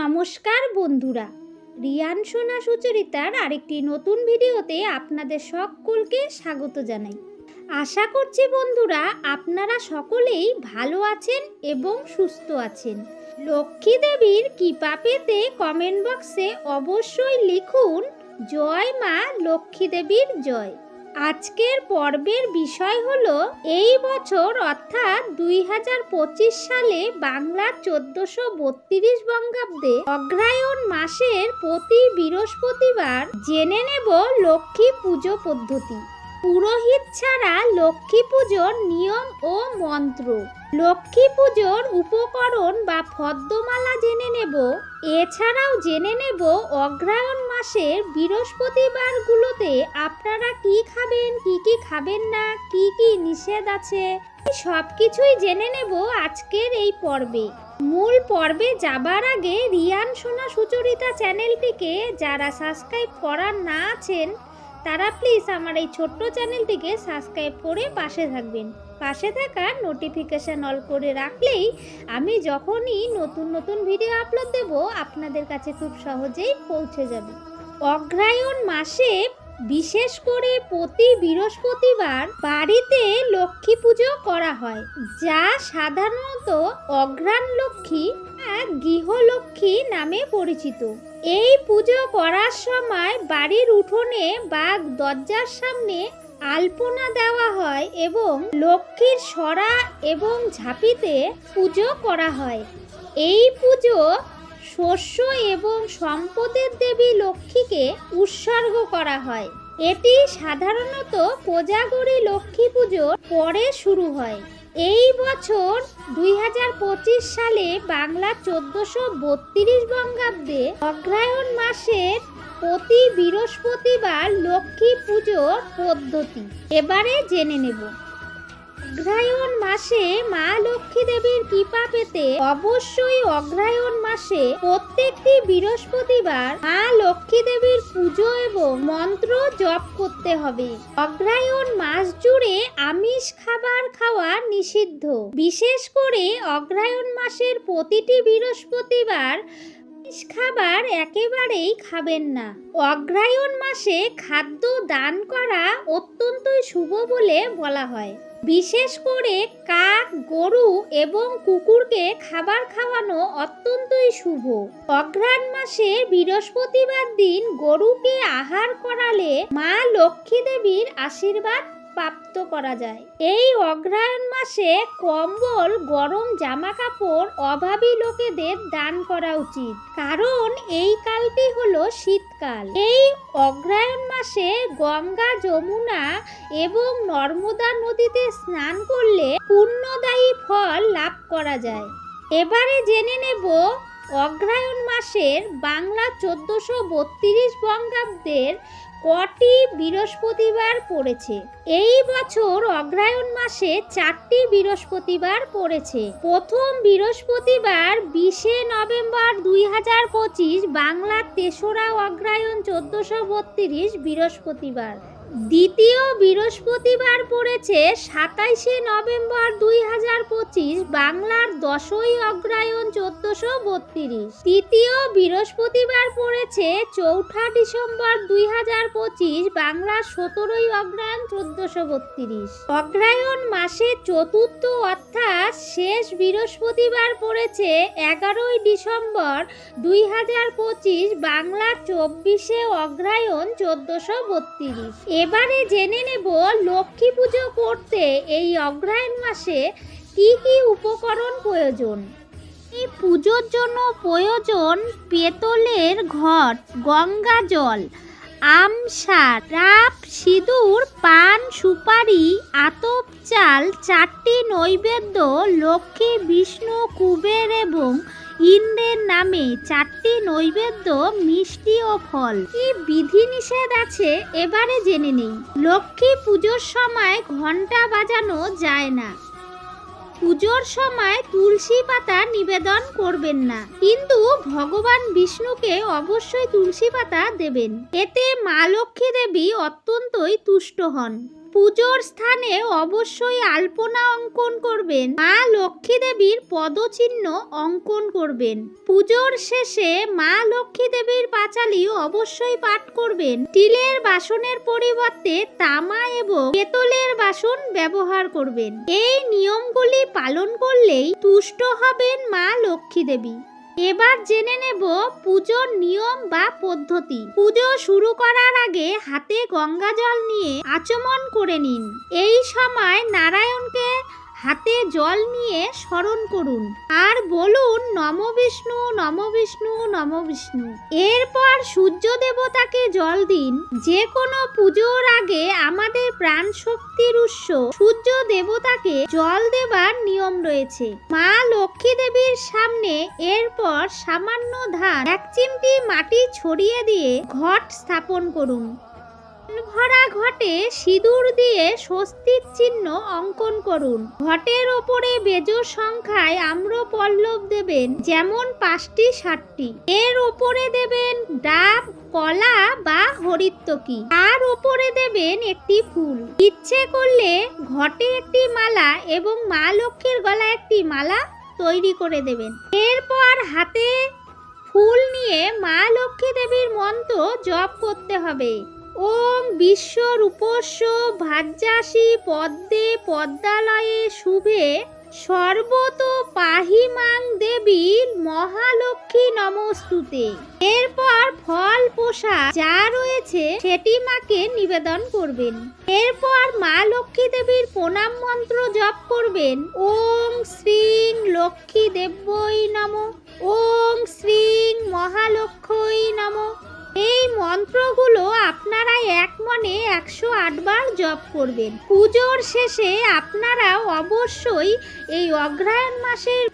নমস্কার বন্ধুরা। রিয়ান সোনা সুচরিতার আরেকটি নতুন ভিডিওতে আপনাদের সকলকে স্বাগত জানাই। আশা করছি বন্ধুরা আপনারা সকলেই ভালো আছেন এবং সুস্থ আছেন। লক্ষ্মী দেবীর কৃপা পেতে কমেন্ট বক্সে অবশ্যই লিখুন, জয় মা লক্ষ্মী দেবীর জয়। আজকের পর্বের বিষয় হল এই বছর অর্থাৎ দুই হাজার পঁচিশ সালে বাংলার চোদ্দশো বত্রিশ বঙ্গাব্দে অগ্রায়ণ মাসের প্রতি বৃহস্পতিবার জেনে নেব লক্ষ্মী পুজো পদ্ধতি। পুরোহিত ছাড়া লক্ষ্মী পুজোর নিয়ম ও মন্ত্র। লক্ষ্মী পুজোর উপকরণ বা ফদ্মমালা জেনে নেব। এছাড়াও জেনে নেব অগ্রায়ণ মাসের বৃহস্পতিবারগুলোতে আপনারা কি খাবেন, কি কি খাবেন না, কি কি নিষেধ আছে সব কিছুই জেনে নেব আজকের এই পর্বে। মূল পর্বে যাবার আগে রিয়ান সোনা সুচরিতা চ্যানেলটিকে যারা সাবস্ক্রাইব করার না আছেন তারা প্লিজ আমার এই ছোট্ট চ্যানেলটিকে সাবস্ক্রাইব করে পাশে থাকবেন। পাশে থাকা নোটিফিকেশান অল করে রাখলেই আমি যখনই নতুন নতুন ভিডিও আপলোড দেব, আপনাদের কাছে খুব সহজেই পৌঁছে যাবে। অগ্রায়ণ মাসে বিশেষ করে প্রতি বৃহস্পতিবার বাড়িতে লক্ষ্মী পুজো করা হয়, যা সাধারণত অঘ্রাণ লক্ষ্মী গৃহলক্ষ্মী নামে পরিচিত। এই পুজো করার সময় বাড়ির উঠোনে বা দরজার সামনে আলপনা দেওয়া হয় এবং লক্ষ্মীর সরা এবং ঝাঁপিতে পুজো করা হয়। এই পুজো শস্য এবং সম্পদের দেবী লক্ষ্মীকে উৎসর্গ করা হয়। এটি সাধারণত কোজাগরী লক্ষ্মী পুজোর পরে শুরু হয়। এই বছর দুই হাজার পঁচিশ সালে বাংলা চোদ্দশো বত্রিশ বঙ্গাব্দে অগ্রায়ণ মাসের প্রতি বৃহস্পতিবার লক্ষ্মী পুজোর পদ্ধতি। এবারে জেনে নেব। অগ্রায়ণ মাসে মা লক্ষ্মী দেবীর কৃপা পেতে অবশ্যই অগ্রায়ণ মাসে প্রত্যেকটি বৃহস্পতিবার মা লক্ষ্মী দেবীর পুজো এবং মন্ত্র জপ করতে হবে। অগ্রায়ণ মাস জুড়ে আমিষ খাবার খাওয়া নিষিদ্ধ। বিশেষ করে অগ্রায়ণ মাসের প্রতিটি বৃহস্পতিবার খাবার একেবারেই খাবেন না। অগ্রায়ণ মাসে খাদ্য দান করা অত্যন্তই শুভ বলে বলা হয়। বিশেষ করে কাক, গরু এবং কুকুরকে খাবার খাওয়ানো অত্যন্তই শুভ। অঘ্রাণ মাসে বৃহস্পতিবার দিন গরুকে আহার করালে মা লক্ষ্মী দেবীর আশীর্বাদ প্রাপ্ত করা যায়। এই অগ্রায়ণ মাসে কম্বল, গরম জামা কাপড় অভাবী লোকেদের দান করা উচিত। কারণ এই কালটি হলো শীতকাল। এই অগ্রায়ণ মাসে গঙ্গা, যমুনা এবং নর্মদা নদীতে স্নান করলে পুণ্যদায়ী ফল লাভ করা যায়। এবারে জেনে নেব অগ্রায়ণ মাসের বাংলা চোদ্দশো বত্রিশ বঙ্গাব্দের কটি বৃহস্পতিবার পড়েছে? এই বছর অগ্রায়ণ মাসে চারটি বৃহস্পতিবার পড়েছে। প্রথম বৃহস্পতিবার বিশে নভেম্বর দুই হাজার পঁচিশ বাংলার তেসরা অগ্রায়ণ চোদ্দশো বত্রিশ বৃহস্পতিবার। দ্বিতীয় বৃহস্পতিবার পড়েছে সাতাইশে নভেম্বর দুই হাজার পঁচিশ বাংলার দশই অগ্রায়ণ চোদ্দশো বত্রিশ। তৃতীয় বৃহস্পতিবার পড়েছে চৌঠা ডিসেম্বর দুই হাজার পঁচিশ বাংলার সতেরোই অগ্রায়ণ চোদ্দশো বত্রিশ। অগ্রায়ণ মাসে চতুর্থ অর্থাৎ শেষ বৃহস্পতিবার পড়েছে এগারোই ডিসেম্বর দুই হাজার পঁচিশ বাংলার চব্বিশে অগ্রায়ণ চোদ্দশো বত্রিশ। এবারে জেনে নেব লক্ষ্মী পুজো করতে এই অগ্রায়ণ মাসে কি কি উপকরণ প্রয়োজন। এই পুজোর জন্য প্রয়োজন পেতলের ঘট, গঙ্গা জল আম সার রাপ, সিঁদুর, পান, সুপারি, আতপ চাল, চারটি নৈবেদ্য, লক্ষ্মী, বিষ্ণু, কুবের এবং ইন্দ্রের নামে চারটি নৈবেদ্য, মিষ্টি ও ফল। কি বিধি নিষেধ আছে? এবারে জেনে নেই। লক্ষ্মী পুজোর সময় ঘণ্টা বাজানো যায় না। পুজোর সময় তুলসী পাতা নিবেদন করবেন না। কিন্তু ভগবান বিষ্ণুকে অবশ্যই তুলসী পাতা দেবেন। এতে মা লক্ষ্মী দেবী অত্যন্তই তুষ্ট হন। পুজোর স্থানে অবশ্যই আলপনা অঙ্কন করবেন। মা লক্ষ্মী দেবীর পদচিহ্ন অঙ্কন করবেন। পুজোর শেষে মা লক্ষ্মী দেবীর পাঁচালি অবশ্যই পাঠ করবেন। স্টিলের বাসনের পরিবর্তে তামা এবং পেতলের বাসন ব্যবহার করবেন। এই নিয়মগুলি পালন করলেই তুষ্ট হবেন মা লক্ষ্মী দেবী। এবার জেনে নেব পুজোর নিয়ম বা পদ্ধতি। পুজো শুরু করার আগে হাতে গঙ্গা জল নিয়ে আচমন করে নিন। এই সময় নারায়ণকে হাতে জল নিয়ে স্মরণ করুন। আর বলুন, নম বিষ্ণু নম বিষ্ণু নম বিষ্ণু। এরপর সূর্য দেবতাকে জল দিন। যে কোনো পুজোর আগে আমাদের প্রাণ শক্তির উৎস সূর্য দেবতাকে জল দেবার নিয়ম রয়েছে। মা লক্ষ্মী দেবীর সামনে এরপর সামান্য ধান, এক চিমটি মাটি ছড়িয়ে দিয়ে ঘট স্থাপন করুন। ভরা ঘটে সিঁদুর দিয়ে স্বস্তিক চিহ্ন অঙ্কন করুন। ঘটের ওপরে বেজোর সংখ্যায় আম্র পল্লব দেবেন, যেমন পাঁচটি ষাটটি এর ওপরে দেবেন ডাব, কলা বা হরিত্তকি তার ওপরে দেবেন একটি ফুল। ইচ্ছে করলে ঘটে একটি মালা এবং মা লক্ষ্মীর গলায় একটি মালা তৈরি করে দেবেন। এরপর হাতে ফুল নিয়ে মা লক্ষ্মী দেবীর মন্ত্র জপ করতে হবে। ওম বিশ্বরূপস্য ভাজ্যাসী পদ্মে পদ্মালয়ে শুভে। সর্বত পাহিমাং দেবীর মহালক্ষ্মী নমস্তুতে। এরপর ফল পোষা যা রয়েছে সেটি মাকে নিবেদন করবেন। এরপর মা লক্ষ্মী দেবীর প্রণাম মন্ত্র জপ করবেন। ওং শ্রীং লক্ষ্মী দেব্যই নম। ওং শ্রীং মহালক্ষ্মী নম। মন্ত্রগুলো আপনারা এক মনে একশো আটবার জপ করবেন। পুজোর শেষে আপনারা অবশ্যই এই অগ্রহায়ণ মাসের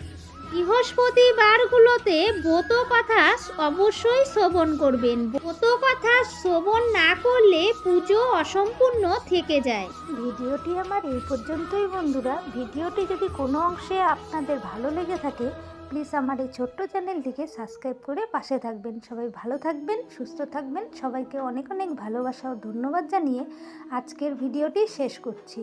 বৃহস্পতিবারগুলোতে ব্রত কথা অবশ্যই শ্রবণ করবেন। ব্রত কথা শ্রবণ না করলে পুজো অসম্পূর্ণ থেকে যায়। ভিডিওটি আমার এই পর্যন্তই বন্ধুরা। ভিডিওটি যদি কোনো অংশে আপনাদের ভালো লেগে থাকে প্লিজ আমার এই ছোট্ট চ্যানেলটিকে সাবস্ক্রাইব করে পাশে থাকবেন। সবাই ভালো থাকবেন, সুস্থ থাকবেন। সবাইকে অনেক অনেক ভালোবাসা ও ধন্যবাদ জানিয়ে আজকের ভিডিওটি শেষ করছি।